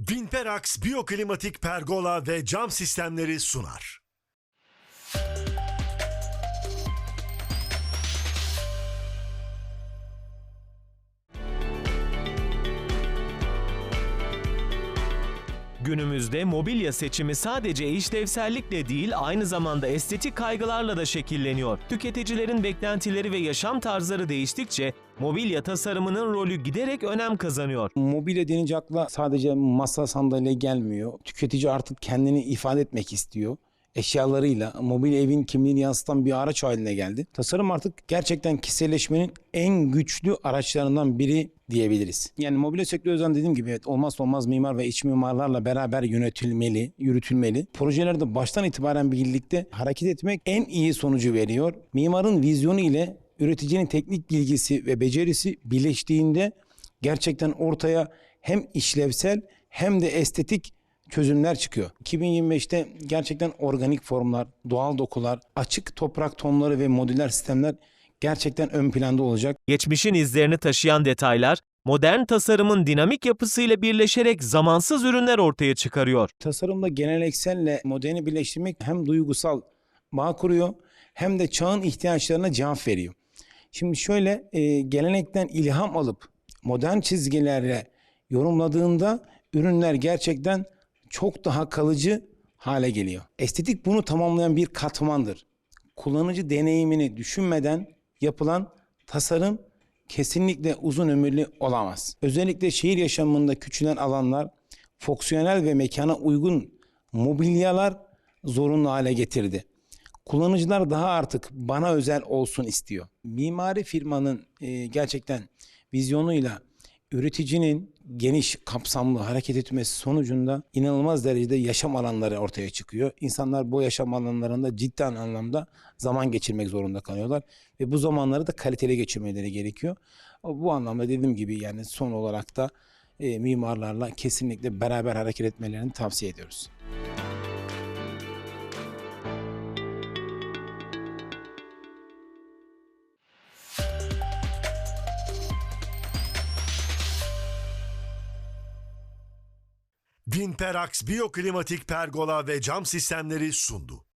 Vinperax Biyoklimatik Pergola ve Cam Sistemleri sunar. Günümüzde mobilya seçimi sadece işlevsellikle değil aynı zamanda estetik kaygılarla da şekilleniyor. Tüketicilerin beklentileri ve yaşam tarzları değiştikçe mobilya tasarımının rolü giderek önem kazanıyor. Mobilya denince akla sadece masa sandalye gelmiyor. Tüketici artık kendini ifade etmek istiyor. Eşyalarıyla mobilya evin kimliğini yansıtan bir araç haline geldi. Tasarım artık gerçekten kişiselleşmenin en güçlü araçlarından biri diyebiliriz. Yani mobilya sektörü özen dediğim gibi evet, olmazsa olmaz mimar ve iç mimarlarla beraber yönetilmeli, yürütülmeli. Projelerde baştan itibaren birlikte hareket etmek en iyi sonucu veriyor. Mimarın vizyonu ile üreticinin teknik bilgisi ve becerisi birleştiğinde gerçekten ortaya hem işlevsel hem de estetik çözümler çıkıyor. 2025'te gerçekten organik formlar, doğal dokular, açık toprak tonları ve modüler sistemler gerçekten ön planda olacak. Geçmişin izlerini taşıyan detaylar, modern tasarımın dinamik yapısıyla birleşerek zamansız ürünler ortaya çıkarıyor. Tasarımda gelenekselle moderni birleştirmek hem duygusal bağ kuruyor hem de çağın ihtiyaçlarına cevap veriyor. Şimdi şöyle e, gelenekten ilham alıp modern çizgilerle yorumladığında ürünler gerçekten çok daha kalıcı hale geliyor. Estetik bunu tamamlayan bir katmandır. Kullanıcı deneyimini düşünmeden yapılan tasarım kesinlikle uzun ömürlü olamaz. Özellikle şehir yaşamında küçülen alanlar fonksiyonel ve mekana uygun mobilyalar zorunlu hale getirdi. Kullanıcılar daha artık bana özel olsun istiyor. Mimari firmanın e, gerçekten vizyonuyla üreticinin geniş kapsamlı hareket etmesi sonucunda inanılmaz derecede yaşam alanları ortaya çıkıyor. İnsanlar bu yaşam alanlarında ciddi anlamda zaman geçirmek zorunda kalıyorlar ve bu zamanları da kaliteli geçirmeleri gerekiyor. Bu anlamda dediğim gibi yani son olarak da e, mimarlarla kesinlikle beraber hareket etmelerini tavsiye ediyoruz. Vinperax Biyoklimatik Pergola ve Cam Sistemleri sundu.